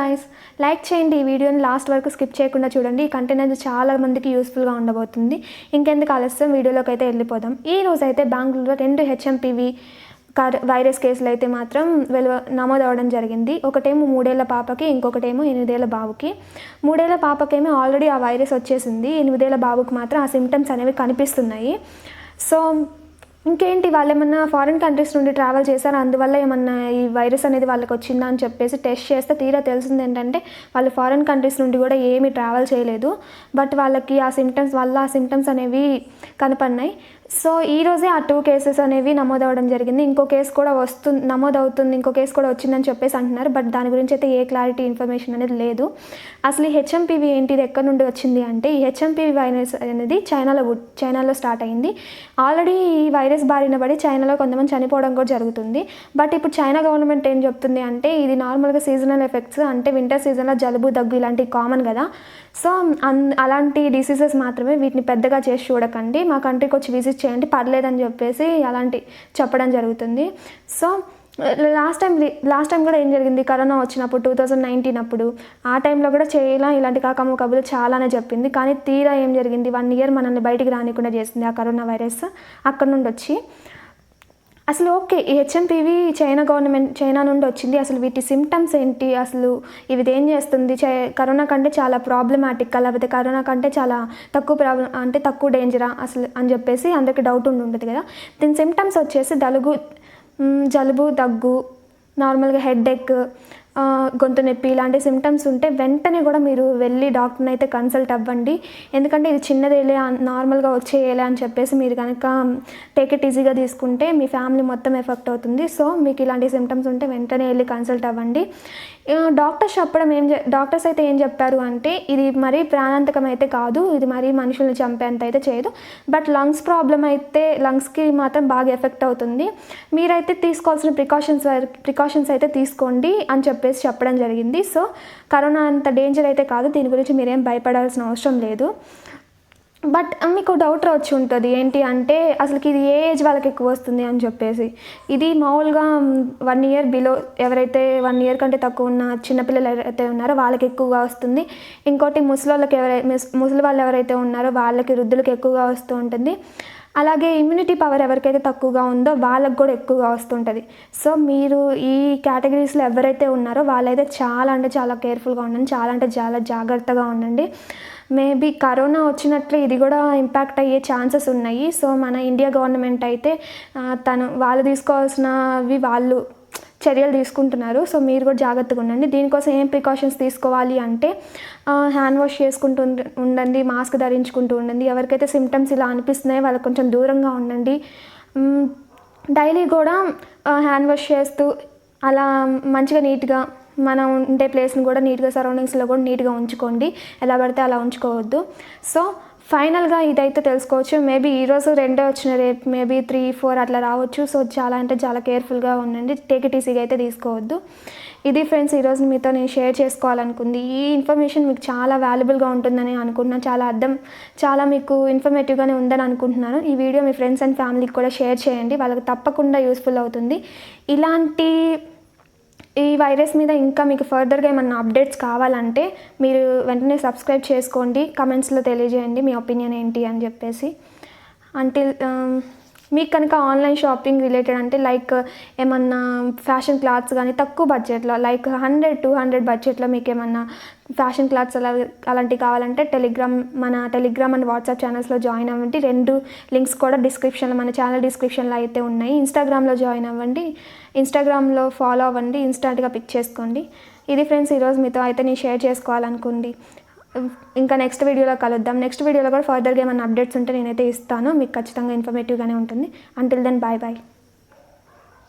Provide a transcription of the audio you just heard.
Guys like చేయండి ఈ వీడియోని లాస్ట్ వరకు స్కిప్ చేయకుండా చూడండి. ఈ కంటెంట్ అనేది చాలా మందికి యూస్ఫుల్గా ఉండబోతుంది. ఇంకెందుకు ఆలస్యం? వీడియోలోకి అయితే వెళ్ళిపోదాం. ఈ రోజు అయితే బెంగళూరులో రెండు హెచ్ఎంపీవి కర్ వైరస్ కేసులు అయితే మాత్రం వెలువ నమోదవడం జరిగింది. ఒకటేమో మూడేళ్ళ పాపకి ఇంకొకటేమో ఎనిమిదేళ్ళ బాబుకి. మూడేళ్ళ పాపకేమో ఆల్రెడీ ఆ వైరస్ వచ్చేసింది. ఎనిమిదేళ్ళ బాబుకి మాత్రం ఆ సిమ్టమ్స్ అనేవి కనిపిస్తున్నాయి. సో ఇంకేంటి వాళ్ళు ఏమన్నా ఫారిన్ కంట్రీస్ నుండి ట్రావెల్ చేశారు? అందువల్ల ఏమన్నా ఈ వైరస్ అనేది వాళ్ళకి వచ్చిందా అని చెప్పేసి టెస్ట్ చేస్తే తీరా తెలిసింది ఏంటంటే వాళ్ళు ఫారిన్ కంట్రీస్ నుండి కూడా ఏమీ ట్రావెల్ చేయలేదు. బట్ వాళ్ళకి ఆ సిమ్టమ్స్ వల్ల ఆ సిమ్టమ్స్ అనేవి కనపడినాయి. సో ఈరోజే ఆ టూ కేసెస్ అనేవి నమోదవడం జరిగింది. ఇంకో కేసు కూడా వస్తుంది నమోదవుతుంది. ఇంకో కేసు కూడా వచ్చిందని చెప్పేసి అంటున్నారు. బట్ దాని గురించి అయితే ఏ క్లారిటీ ఇన్ఫర్మేషన్ అనేది లేదు. అసలు ఈ హెచ్ఎంపీవి ఏంటి ఇది ఎక్కడి నుండి వచ్చింది అంటే ఈ హెచ్ఎంపీవి వైరస్ అనేది చైనాలో చైనాలో స్టార్ట్ అయింది. ఆల్రెడీ ఈ వైరస్ బారిన పడి చైనాలో కొంతమంది చనిపోవడం కూడా జరుగుతుంది. బట్ ఇప్పుడు చైనా గవర్నమెంట్ ఏం చెప్తుంది అంటే ఇది నార్మల్గా సీజనల్ ఎఫెక్ట్స్ అంటే వింటర్ సీజన్లో జలుబు దగ్గు ఇలాంటివి కామన్ కదా. సో అన్ అలాంటి డిసీజెస్ మాత్రమే వీటిని పెద్దగా చేసి చూడకండి. మా కంట్రీకి వచ్చి విజిట్ చేయండి పర్లేదని చెప్పేసి అలాంటి చెప్పడం జరుగుతుంది. So last time last time కూడా ఏం జరిగింది? కరోనా వచ్చినప్పుడు టూ థౌజండ్ నైన్టీన్ అప్పుడు ఆ టైంలో కూడా చేయాల ఇలాంటి కాకమ్మ కబులు చాలానే చెప్పింది. కానీ తీరా ఏం జరిగింది? వన్ ఇయర్ మనల్ని బయటికి రానికుండా చేసింది ఆ కరోనా వైరస్ అక్కడ నుండి వచ్చి అసలు ఓకే ఈ హెచ్ఎంపీవి చైనా గవర్నమెంట్ చైనా నుండి వచ్చింది. అసలు వీటి సిమ్టమ్స్ ఏంటి? అసలు ఇవి ఏం చేస్తుంది? చై కరోనా కంటే చాలా ప్రాబ్లమాటిక్ లేకపోతే కరోనా కంటే చాలా తక్కువ ప్రాబ్లం అంటే తక్కువ డేంజరా అసలు అని చెప్పేసి అందరికీ డౌట్ ఉండి ఉంటుంది కదా. దీని సిమ్టమ్స్ వచ్చేసి దలుగు జలుబు దగ్గు నార్మల్గా హెడ్ ఎక్ గొంతు నొప్పి ఇలాంటి సిమ్టమ్స్ ఉంటే వెంటనే కూడా మీరు వెళ్ళి డాక్టర్ని అయితే కన్సల్ట్ అవ్వండి. ఎందుకంటే ఇది చిన్నదేలే నార్మల్గా వచ్చేయలే అని చెప్పేసి మీరు కనుక టేక్ ఇట్ ఈజీగా తీసుకుంటే మీ ఫ్యామిలీ మొత్తం ఎఫెక్ట్ అవుతుంది. సో మీకు ఇలాంటి సిమ్టమ్స్ ఉంటే వెంటనే వెళ్ళి కన్సల్ట్ అవ్వండి. డాక్టర్స్ చెప్పడం ఏం డాక్టర్స్ అయితే ఏం చెప్పారు అంటే ఇది మరీ ప్రాణాంతకం అయితే కాదు ఇది మరీ మనుషుల్ని చంపేంత అయితే చేయదు. బట్ లంగ్స్ ప్రాబ్లం అయితే లంగ్స్కి మాత్రం బాగా ఎఫెక్ట్ అవుతుంది. మీరైతే తీసుకోవాల్సిన ప్రికాషన్స్ ప్రికాషన్స్ అయితే తీసుకోండి అని చెప్పేసి చెప్పడం జరిగింది. సో కరోనా అంత డేంజర్ అయితే కాదు. దీని గురించి మీరేం భయపడాల్సిన అవసరం లేదు. బట్ మీకు డౌట్ వచ్చి ఉంటుంది. ఏంటి అంటే అసలుకి ఇది ఏ ఏజ్ వాళ్ళకి ఎక్కువ వస్తుంది అని చెప్పేసి. ఇది మామూలుగా వన్ ఇయర్ బిలో ఎవరైతే వన్ ఇయర్ కంటే తక్కువ ఉన్న చిన్నపిల్లలు ఎవరైతే ఉన్నారో వాళ్ళకి ఎక్కువగా వస్తుంది. ఇంకోటి ముసలి వాళ్ళకి ఎవరైతే ముసలి వాళ్ళు ఎవరైతే ఉన్నారో వాళ్ళకి వృద్ధులకు ఎక్కువగా వస్తూ ఉంటుంది. అలాగే ఇమ్యూనిటీ పవర్ ఎవరికైతే తక్కువగా ఉందో వాళ్ళకు కూడా ఎక్కువగా వస్తుంటుంది. సో మీరు ఈ కేటగిరీస్లో ఎవరైతే ఉన్నారో వాళ్ళైతే చాలా అంటే చాలా కేర్ఫుల్గా ఉండండి చాలా అంటే చాలా జాగ్రత్తగా ఉండండి. మేబీ కరోనా వచ్చినట్లు ఇది కూడా ఇంపాక్ట్ అయ్యే ఛాన్సెస్ ఉన్నాయి. సో మన ఇండియా గవర్నమెంట్ అయితే తను వాళ్ళు తీసుకోవాల్సినవి వాళ్ళు చర్యలు తీసుకుంటున్నారు. సో మీరు కూడా జాగ్రత్తగా ఉండండి. దీనికోసం ఏం ప్రికాషన్స్ తీసుకోవాలి అంటే హ్యాండ్ వాష్ చేసుకుంటూ ఉండండి మాస్క్ ధరించుకుంటూ ఉండండి. ఎవరికైతే సిమ్టమ్స్ ఇలా అనిపిస్తున్నాయో వాళ్ళకి కొంచెం దూరంగా ఉండండి. డైలీ కూడా హ్యాండ్ వాష్ చేస్తూ అలా మంచిగా నీట్గా మనం ఉండే ప్లేస్ని కూడా నీట్గా సరౌండింగ్స్లో కూడా నీట్గా ఉంచుకోండి. ఎలా పడితే అలా ఉంచుకోవద్దు. సో ఫైనల్గా ఇదైతే తెలుసుకోవచ్చు. మేబీ ఈరోజు రెండే వచ్చిన రేపు మేబీ త్రీ ఫోర్ అట్లా రావచ్చు. సో చాలా అంటే చాలా కేర్ఫుల్గా ఉండండి. టేక్ ఇట్ ఈజీగా అయితే తీసుకోవద్దు. ఇది ఫ్రెండ్స్ ఈరోజు మీతో నేను షేర్ చేసుకోవాలనుకుంది. ఈ ఇన్ఫర్మేషన్ మీకు చాలా వాల్యుబుల్గా ఉంటుందని అనుకుంటున్నాను చాలా అర్థం చాలా మీకు ఇన్ఫర్మేటివ్గానే ఉందని అనుకుంటున్నాను. ఈ వీడియో మీ ఫ్రెండ్స్ అండ్ ఫ్యామిలీకి కూడా షేర్ చేయండి. వాళ్ళకి తప్పకుండా యూస్ఫుల్ అవుతుంది. ఇలాంటి ఈ వైరస్ మీద ఇంకా మీకు ఫర్దర్గా ఏమన్నా అప్డేట్స్ కావాలంటే మీరు వెంటనే సబ్స్క్రైబ్ చేసుకోండి. కమెంట్స్లో తెలియజేయండి మీ ఒపీనియన్ ఏంటి అని చెప్పేసి. అంటిల్ మీకు కనుక ఆన్లైన్ షాపింగ్ రిలేటెడ్ అంటే లైక్ ఏమన్నా ఫ్యాషన్ క్లాత్స్ కానీ తక్కువ బడ్జెట్లో లైక్ హండ్రెడ్ టూ హండ్రెడ్ బడ్జెట్లో మీకు ఏమన్నా ఫ్యాషన్ క్లాత్స్ అలా అలాంటివి కావాలంటే టెలిగ్రామ్ మన టెలిగ్రామ్ అండ్ వాట్సాప్ ఛానల్స్లో జాయిన్ అవ్వండి. రెండు లింక్స్ కూడా డిస్క్రిప్షన్లో మన ఛానల్ డిస్క్రిప్షన్లో అయితే ఉన్నాయి. ఇన్స్టాగ్రామ్లో జాయిన్ అవ్వండి. ఇన్స్టాగ్రామ్లో ఫాలో అవ్వండి. ఇన్స్టాంట్గా పిక్ చేసుకోండి. ఇది ఫ్రెండ్స్ ఈరోజు మీతో అయితే నేను షేర్ చేసుకోవాలనుకుంది. ఇంకా నెక్స్ట్ వీడియోలో కలుద్దాం. నెక్స్ట్ వీడియోలో కూడా ఫర్దర్గా ఏమైనా అప్డేట్స్ ఉంటే నేనైతే ఇస్తాను. మీకు ఖచ్చితంగా ఇన్ఫర్మేటివ్గానే ఉంటుంది. Until then bye bye